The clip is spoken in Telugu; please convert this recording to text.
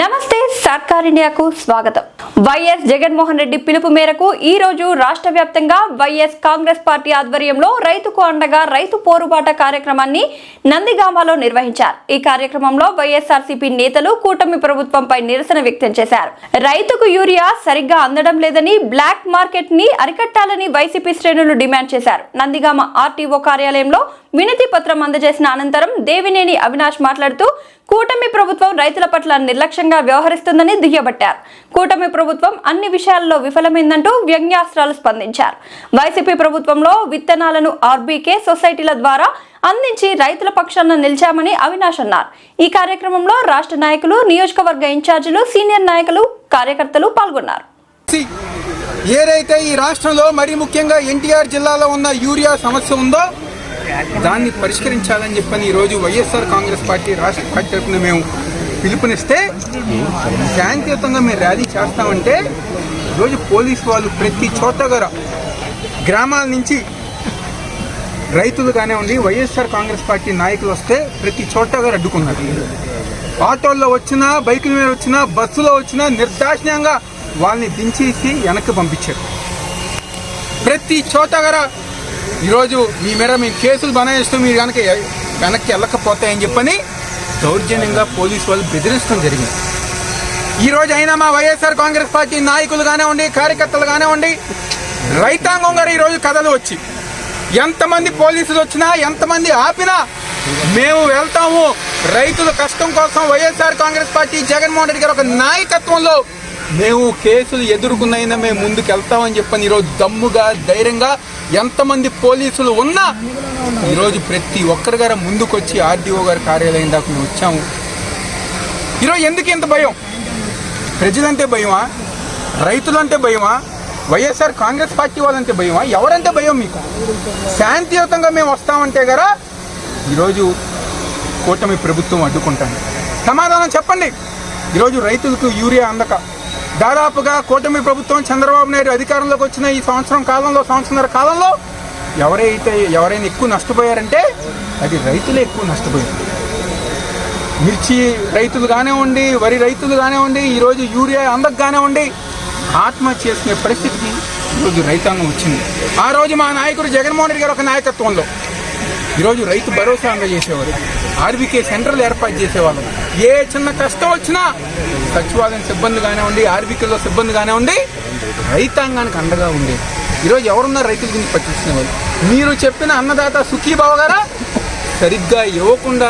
నమస్తే సర్కార్ ఇండియాకు స్వాగతం. వైఎస్ జగన్మోహన్ రెడ్డి పిలుపు మేరకు ఈ రోజు రాష్ట్ర వ్యాప్తంగా వైఎస్ కాంగ్రెస్ పార్టీ ఆధ్వర్యంలో రైతుకు అండగా రైతు పోరుబాట కార్యక్రమాన్ని నందిగామలో నిర్వహించారు. ఈ కార్యక్రమంలో వైఎస్ఆర్సీపీ నేతలు కూటమి ప్రభుత్వంపై నిరసన వ్యక్తం చేశారు. రైతుకు యూరియా సరిగ్గా అందడం లేదని బ్లాక్ మార్కెట్ని అరికట్టాలని వైసీపీ శ్రేణులు డిమాండ్ చేశారు. నందిగామ ఆర్టీఓ కార్యాలయంలో వినతి పత్రం అందజేసిన అనంతరం దేవినేని అవినాష్ మాట్లాడుతూ కూటమి ప్రభుత్వం రైతుల పట్ల నిర్లక్ష్యంగా వ్యవహరిస్తుందని దుయ్యబట్టారు. కూటమి ప్రభుత్వం అన్ని విషయాల్లో విఫలమైందంటూ వ్యంగ్యాస్త్రాలు స్పందించారు. వైసీపీ ప్రభుత్వంలో విత్తనాలను ఆర్బీకే సొసైటీల ద్వారా అందించి రైతుల పక్షాన నిలిచామని అవినాష్ అన్నారు. ఈ కార్యక్రమంలో రాష్ట్ర నాయకులు నియోజకవర్గ ఇన్ఛార్జీలు సీనియర్ నాయకులు కార్యకర్తలు పాల్గొన్నారు. ఏదైతే ఈ రాష్ట్రంలో మరి ముఖ్యంగా ఎన్టీఆర్ జిల్లాలో ఉన్న యూరియా సమస్య ఉందో దాన్ని పరిష్కరించాలని చెప్పని ఈరోజు వైఎస్ఆర్ కాంగ్రెస్ పార్టీ రాష్ట్ర పార్టీ తరఫున మేము పిలుపునిస్తే శాంతియుతంగా మేము ర్యాలీ చేస్తామంటే ఈరోజు పోలీసు వాళ్ళు ప్రతి చోట గారు గ్రామాల నుంచి రైతులు కానివ్వండి వైఎస్ఆర్ కాంగ్రెస్ పార్టీ నాయకులు వస్తే ప్రతి చోట గారు అడ్డుకున్నారు. ఆటోల్లో వచ్చినా బైకుల మీద వచ్చినా బస్సులో వచ్చినా నిర్దాక్షిణ్యంగా వాళ్ళని దించేసి వెనక్కి పంపించారు. ప్రతి చోట గారా ఈరోజు మీ మీద మేము కేసులు బనాయిస్తూ మీరు కనుక వెనక్కి వెళ్ళకపోతాయని చెప్పని దౌర్జన్యంగా పోలీసు వాళ్ళు బెదిరించడం జరిగింది. ఈ రోజు అయినా మా వైఎస్ఆర్ కాంగ్రెస్ పార్టీ నాయకులు ఉండి కార్యకర్తలు ఉండి రైతాంగం గారు ఈరోజు కథలు వచ్చి ఎంతమంది పోలీసులు వచ్చినా ఎంతమంది ఆపినా మేము వెళ్తాము. రైతుల కష్టం కోసం YSR Congress party Jaganmohan Reddy garu ఒక నాయకత్వంలో మేము కేసులు ఎదుర్కొన్నైనా మేము ముందుకు వెళ్తామని చెప్పని ఈరోజు దమ్ముగా ధైర్యంగా ఎంతమంది పోలీసులు ఉన్నా ఈరోజు ప్రతి ఒక్కరి గారు ముందుకొచ్చి ఆర్డీఓ గారి కార్యాలయం దాకా మేము వచ్చాము. ఈరోజు ఎందుకు ఇంత భయం? ప్రజలంటే భయమా? రైతులంటే భయమా? వైఎస్ఆర్ కాంగ్రెస్ పార్టీ వాళ్ళంటే భయమా? ఎవరంటే భయం మీకు? శాంతియుతంగా మేము వస్తామంటే గరా? ఈరోజు కూటమి ప్రభుత్వం అడ్డుకుంటాను సమాధానం చెప్పండి. ఈరోజు రైతులకు యూరియా అందక. దాదాపుగా కూటమి ప్రభుత్వం చంద్రబాబు నాయుడు అధికారంలోకి వచ్చిన ఈ సంవత్సరం కాలంలో సంవత్సరంన్నర కాలంలో ఎవరైతే ఎవరైనా ఎక్కువ నష్టపోయారంటే అది రైతులే ఎక్కువ నష్టపోయారు. మిర్చి రైతులు కానివ్వండి వరి రైతులు కానివ్వండి ఈరోజు యూరియా అందకు కానివ్వండి ఆత్మహత్య చేసుకునే పరిస్థితికి ఈరోజు రైతాంగం వచ్చింది. ఆ రోజు మా నాయకుడు జగన్మోహన్ రెడ్డి గారు ఒక నాయకత్వంలో ఈరోజు రైతు భరోసా అందజేసేవారు. ఆర్బీకే సెంటర్లు ఏర్పాటు చేసేవాళ్ళు. ఏ చిన్న కష్టం వచ్చినా సచివాలయం సిబ్బంది కానివ్వండి ఆర్బీకేలో సిబ్బంది కానివ్వండి రైతాంగానికి అండగా ఉండేది ఈరోజు ఎవరున్నా రైతుల గురించి పట్టించుకునేవారు మీరు చెప్పిన అన్నదాత సుఖీబావ గారా? సరిగ్గా ఇవ్వకుండా